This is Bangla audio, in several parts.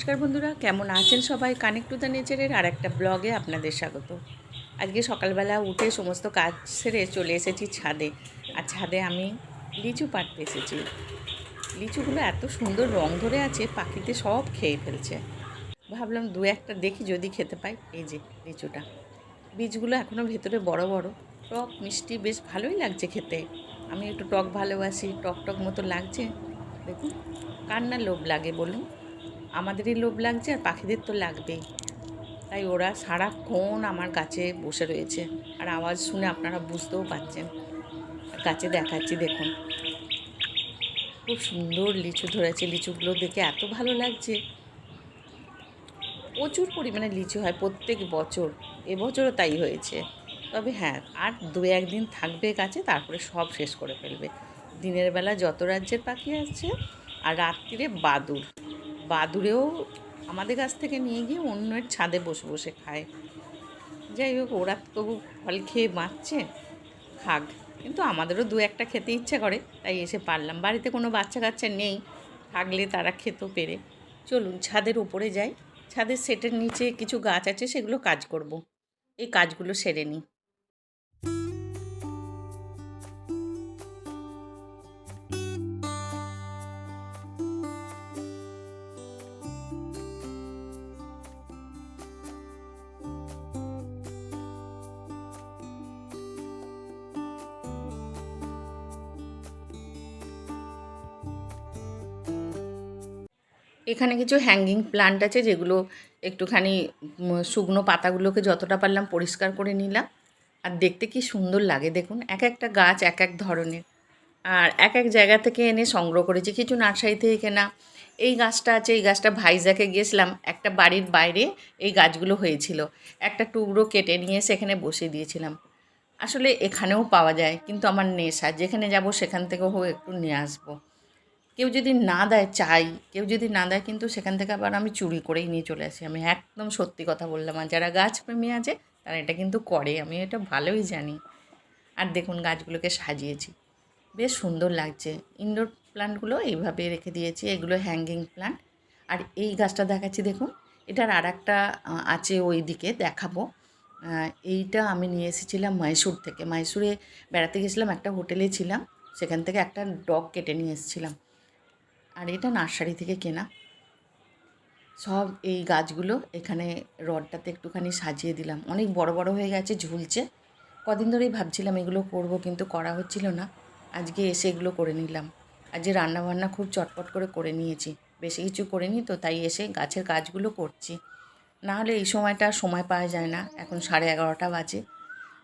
নমস্কার বন্ধুরা, কেমন আছেন সবাই? কানেক্ট টু দ্য নেচারের আর একটা ব্লগে আপনাদের স্বাগত। আজকে সকালবেলা উঠে সমস্ত কাজ সেরে চলে এসেছি ছাদে। আর ছাদে আমি লিচু পাড়তে এসেছি। লিচুগুলো এত সুন্দর রং ধরে আছে, পাখিতে সব খেয়ে ফেলছে। ভাবলাম দু একটা দেখি যদি খেতে পাই। এই যে লিচুটা। বীজগুলো এখনও ভেতরে বড় বড়। টক মিষ্টি বেশ ভালোই লাগছে খেতে। আমি একটু টক ভালোবাসি, টক টক মতো লাগছে। দেখুন, কার না লোভ লাগে বলুন? আমাদেরই লোভ লাগছে আর পাখিদের তো লাগবেই। তাই ওরা সারাক্ষণ আমার কাছে বসে রয়েছে। আর আওয়াজ শুনে আপনারা বুঝতেও পারছেন। কাছে দেখাচ্ছি, দেখুন। খুব সুন্দর লিচু ধরেছে। লিচুগুলো দেখে এত ভালো লাগছে। প্রচুর পরিমাণে লিচু হয় প্রত্যেক বছর। এবছরও তাই হয়েছে। তবে হ্যাঁ আর দু একদিন থাকবে কাছে, তারপরে সব শেষ করে ফেলবে। দিনের বেলা যত রাজ্যের পাখি আসছে, আর রাত্রিরে বাদুর বাদুরেও আমাদের কাছ থেকে নিয়ে গিয়ে অন্যের ছাদে বসে বসে খায়। যাই হোক, ওরা তবু ফল খেয়ে বাঁচছে, খাক। কিন্তু আমাদেরও দু একটা খেতে ইচ্ছে করে, তাই এসে পারলাম। বাড়িতে কোনো বাচ্চা কাচ্চা নেই, থাকলে তারা খেতেও পেরে। চলুন, ছাদের উপরে যাই। ছাদের সেটের নিচে কিছু গাছ আছে, সেগুলো কাজ করব। এই কাজগুলো সেরে নিই। এখানে কিছু হ্যাঙ্গিং প্লান্ট আছে যেগুলো একটুখানি শুকনো পাতাগুলোকে যতটা পারলাম পরিষ্কার করে নিলাম। আর দেখতে কি সুন্দর লাগে দেখুন, এক একটা গাছ এক এক ধরনের। আর এক এক জায়গা থেকে এনে সংগ্রহ করেছি, কিছু নার্সারি থেকে কেনা এই গাছটা আছে, এই গাছটা ভাইজাকে গেছিলাম একটা বাড়ির বাইরে এই গাছগুলো হয়েছিল। একটা টুকরো কেটে নিয়ে সেখানে বসিয়ে দিয়েছিলাম। আসলে এখানেও পাওয়া যায়, কিন্তু আমার নেশা, যেখানে যাব সেখান থেকেও একটু নিয়ে আসব। কেউ যদি না দেয়, চাই। কেউ যদি না দেয় কিন্তু সেখান থেকে আবার আমি চুরি করেই নিয়ে চলে আসি। আমি একদম সত্যি কথা বললাম। আর যারা গাছপ্রেমী আছে, তারা এটা কিন্তু করে। আমি এটা ভালোই জানি। আর দেখুন, গাছগুলোকে সাজিয়েছি। বেশ সুন্দর লাগছে। ইনডোর প্ল্যান্টগুলো এইভাবে রেখে দিয়েছি। এগুলো হ্যাঙ্গিং প্ল্যান্ট আর এই গাছটা দেখাচ্ছি, দেখুন। এটার আর একটা আছে ওই দিকে দেখাবো এইটা আমি নিয়ে এসেছিলাম মহীশূর থেকে। মহীশূরে বেড়াতে গেছিলাম, একটা হোটেলে ছিলাম। সেখান থেকে একটা ডগ কেটে নিয়ে এসেছিলাম। আর এটা নার্সারি থেকে কেনা। সব এই গাছগুলো এখানে রডটাতে একটুখানি সাজিয়ে দিলাম। অনেক বড় বড় হয়ে গেছে, ঝুলছে। কদিন ধরেই ভাবছিলাম এগুলো করব, কিন্তু করা হচ্ছিল না। আজকে এসে এগুলো করে নিলাম। আজকে রান্না বান্না খুব চটপট করে করে নিয়েছি। বেশি কিছু করিনি তো, তাই এসে গাছের কাজগুলো করছি। না হলে এই সময়টা সময় পাওয়া যায় না। এখন সাড়ে এগারোটা বাজে।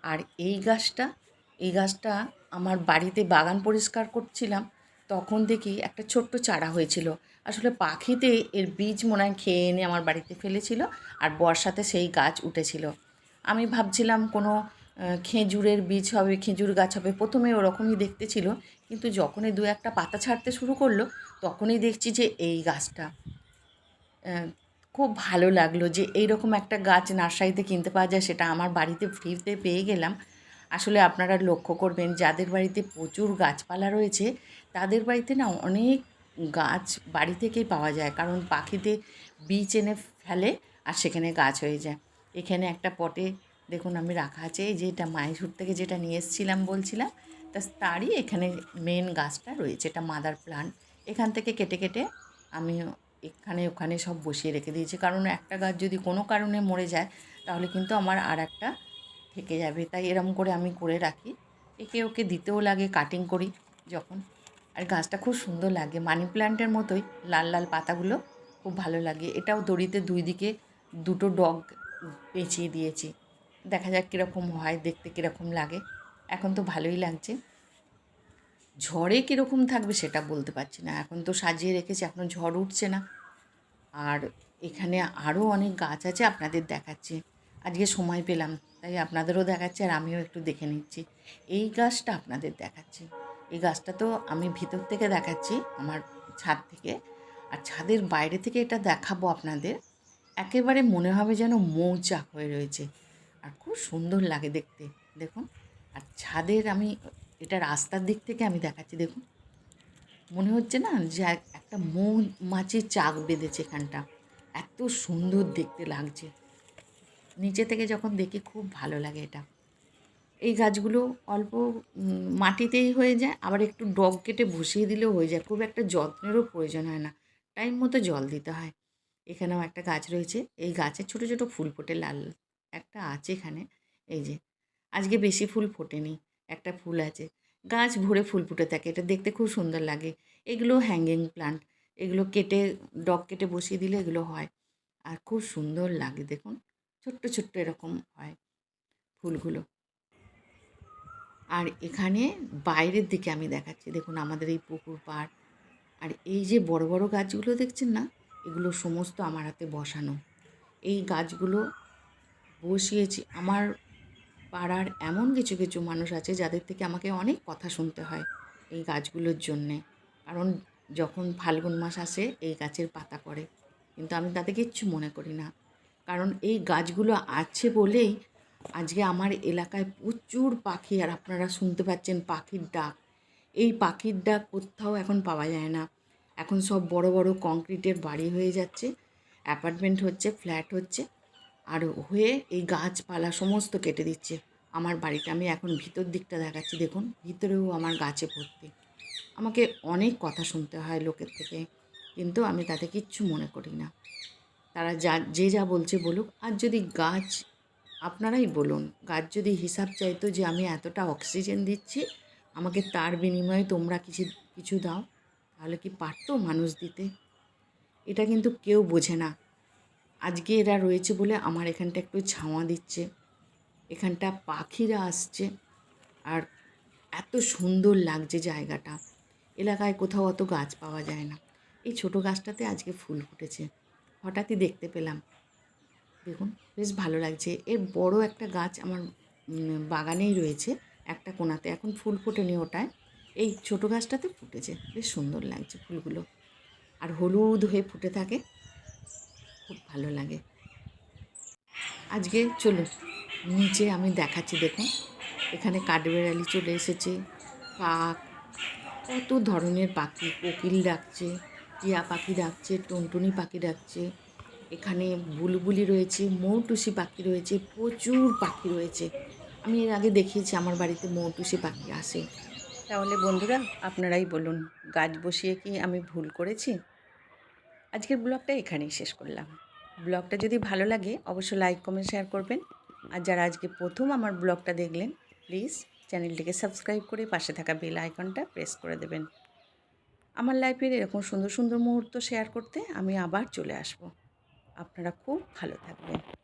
আর এই গাছটা এই গাছটা আমার বাড়িতে বাগান পরিষ্কার করছিলাম। তখন দেখি একটা ছোট্ট চারা হয়েছিল। আসলে পাখিতে এর বীজ মনে হয় খেয়ে এনে আমার বাড়িতে ফেলেছিল আর বর্ষাতে সেই গাছ উঠেছিল। আমি ভাবছিলাম কোনো খেজুরের বীজ হবে, খেজুর গাছ হবে, প্রথমে ওরকমই দেখতে ছিল। কিন্তু যখনই দু একটা পাতা ছাড়তে শুরু করল, তখনই দেখছি যে এই গাছটা। খুব ভালো লাগল যে এইরকম একটা গাছ নার্সারিতে কিনতে পাওয়া যায়, সেটা আমার বাড়িতে ফ্রিতে পেয়ে গেলাম। আসলে আপনারা লক্ষ্য করবেন, যাদের বাড়িতে প্রচুর গাছপালা রয়েছে তাদের বাড়িতে না অনেক গাছ বাড়ি থেকেই পাওয়া যায়। কারণ পাখিতে বীজ এনে ফেলে আর সেখানে গাছ হয়ে যায়। এখানে একটা পটে দেখুন আমি রাখা আছে, এই যে এটা মাইসুর থেকে যেটা নিয়ে এসেছিলাম বলছিলাম, তা তারই এখানে মেন গাছটা রয়েছে, এটা মাদার প্লান্ট এখান থেকে কেটে কেটে আমি এখানে ওখানে সব বসিয়ে রেখে দিয়েছি। কারণ একটা গাছ যদি কোনো কারণে মরে যায়, তাহলে কিন্তু আমার আর একটা থেকে যাবে। তাই এরম করে আমি করে রাখি। একে ওকে দিতেও লাগে কাটিং করি যখন। আর গাছটা খুব সুন্দর লাগে। মানি প্ল্যান্টের মতোই লাল লাল পাতাগুলো খুব ভালো লাগে। এটাও দড়িতে দুই দিকে দুটো ডগ পেঁচিয়ে দিয়েছি। দেখা যাক কীরকম হয়, দেখতে কীরকম লাগে। এখন তো ভালোই লাগছে। ঝড়ে কীরকম থাকবে সেটা বলতে পারছি না। এখন তো সাজিয়ে রেখেছি এখনও ঝড় উঠছে না। আর এখানে আরও অনেক গাছ আছে আপনাদের দেখাচ্ছি। আজকে সময় পেলাম, তাই আপনাদেরও দেখাচ্ছি আর আমিও একটু দেখে নিচ্ছি। এই গাছটা আপনাদের দেখাচ্ছি। এই গাছটা তো আমি ভিতর থেকে দেখাচ্ছি, আমার ছাদ থেকে। আর ছাদের বাইরে থেকে এটা দেখাবো আপনাদের। একেবারে মনে হবে যেন মৌচাক হয়ে রয়েছে। আর খুব সুন্দর লাগে দেখতে, দেখুন। আর ছাদের আমি, এটা রাস্তার দিক থেকে আমি দেখাচ্ছি, দেখুন। মনে হচ্ছে না যে একটা মৌ মৌমাছির চাক বেঁধেছে এখানটা। এত সুন্দর দেখতে লাগছে। নিচে থেকে যখন দেখি খুব ভালো লাগে এটা। এই গাছগুলো অল্প মাটিতেই হয়ে যায়, আবার একটু ডগ কেটে বসিয়ে দিলেও হয়ে যায়। খুব একটা যত্নেরও প্রয়োজন হয় না। টাইম মতো জল দিতে হয়। এখানেও একটা গাছ রয়েছে। এই গাছে ছোট ছোট ফুল ফোটে, লাল একটা আছে এখানে। এই যে, আজকে বেশি ফুল ফোটেনি, একটা ফুল আছে। গাছ ভরে ফুল ফুটে থাকে, এটা দেখতে খুব সুন্দর লাগে। এগুলো হ্যাঙ্গিং প্লান্ট এগুলো কেটে, ডগ কেটে বসিয়ে দিলে এগুলো হয়। আর খুব সুন্দর লাগে, দেখুন। ছোট্ট ছোট্ট এরকম হয় ফুলগুলো। আর এখানে বাইরের দিকে আমি দেখাচ্ছি। দেখুন, আমাদের এই পুকুর পাড়। আর এই যে বড় বড় গাছগুলো দেখছেন না? এগুলো সমস্ত আমার হাতে বসানো। এই গাছগুলো বসিয়েছি। আমার পাড়ার এমন কিছু কিছু মানুষ আছে যাদের থেকে আমাকে অনেক কথা শুনতে হয় এই গাছগুলোর জন্যে। কারণ যখন ফাল্গুন মাস আসে, এই গাছের পাতা পড়ে। কিন্তু আমি তাতে কিচ্ছু মনে করি না। কারণ এই গাছগুলো আছে বলেই আজকে আমার এলাকায় প্রচুর পাখি আর আপনারা শুনতে পাচ্ছেন পাখির ডাক। এই পাখির ডাক কোথাও এখন পাওয়া যায় না। এখন সব বড় বড় কংক্রিটের বাড়ি হয়ে যাচ্ছে। অ্যাপার্টমেন্ট হচ্ছে, ফ্ল্যাট হচ্ছে। আর হয়ে এই গাছপালা সমস্ত কেটে দিচ্ছে। আমার বাড়িটা আমি এখন ভিতর দিকটা দেখাচ্ছি, দেখুন। ভিতরেও আমার গাছে ভর্তি। আমাকে অনেক কথা শুনতে হয় লোকের থেকে, কিন্তু আমি তাতে কিচ্ছু মনে করি না। তারা যা, যে যা বলছে বলুক। আর যদি গাছ আপনারাই বলুন, গাছ যদি হিসাব চাইতো যে আমি এতটা অক্সিজেন দিচ্ছি, আমাকে তার বিনিময়ে তোমরা কিছু কিছু দাও, তাহলে কি পারতো মানুষ দিতে? এটা কিন্তু কেউ বোঝে না। আজকে এরা রয়েছে বলে আমার এখানটা একটু ছাওয়া দিচ্ছে। এখানটা পাখিরা আসছে আর এত সুন্দর লাগছে জায়গাটা। এলাকায় কোথাও অত গাছ পাওয়া যায় না। এই ছোটো গাছটাতে আজকে ফুল ফুটেছে। হঠাৎই দেখতে পেলাম। দেখুন, বেশ ভালো লাগছে। এর বড় একটা গাছ আমার বাগানেই রয়েছে একটা কোনাতে। এখন ফুল ফোটেনি ওটায়। এই ছোটো গাছটাতে ফুটেছে। বেশ সুন্দর লাগছে ফুলগুলো। আর হলুদ হয়ে ফুটে থাকে। খুব ভালো লাগে। আজকে চলুন, নিচে আমি দেখাচ্ছি, দেখুন। এখানে কাঠবেড়ালি চলে এসেছে কাক কত ধরনের পাখি। কোকিল ডাকছে, টিয়া পাখি ডাকছে, টুনটুনি পাখি ডাকছে। এখানে বুলবুলি রয়েছে, মৌটুসি পাখি রয়েছে, প্রচুর পাখি রয়েছে। আমি এর আগে দেখিয়েছি, আমার বাড়িতে মৌটুসি পাখি আসে। তাহলে বন্ধুরা, আপনারাই বলুন, গাছ বসিয়ে কি আমি ভুল করেছি? আজকের ব্লগটা এখানেই শেষ করলাম। ব্লগটা যদি ভালো লাগে, অবশ্যই লাইক, কমেন্ট, শেয়ার করবেন। আর যারা আজকে প্রথম আমার ব্লগটা দেখলেন, প্লিজ চ্যানেলটিকে সাবস্ক্রাইব করে পাশে থাকা বেল আইকনটা প্রেস করে দেবেন। আমার লাইফের এরকম সুন্দর সুন্দর মুহূর্ত শেয়ার করতে আমি আবার চলে আসব। আপনারা খুব ভালো থাকবেন।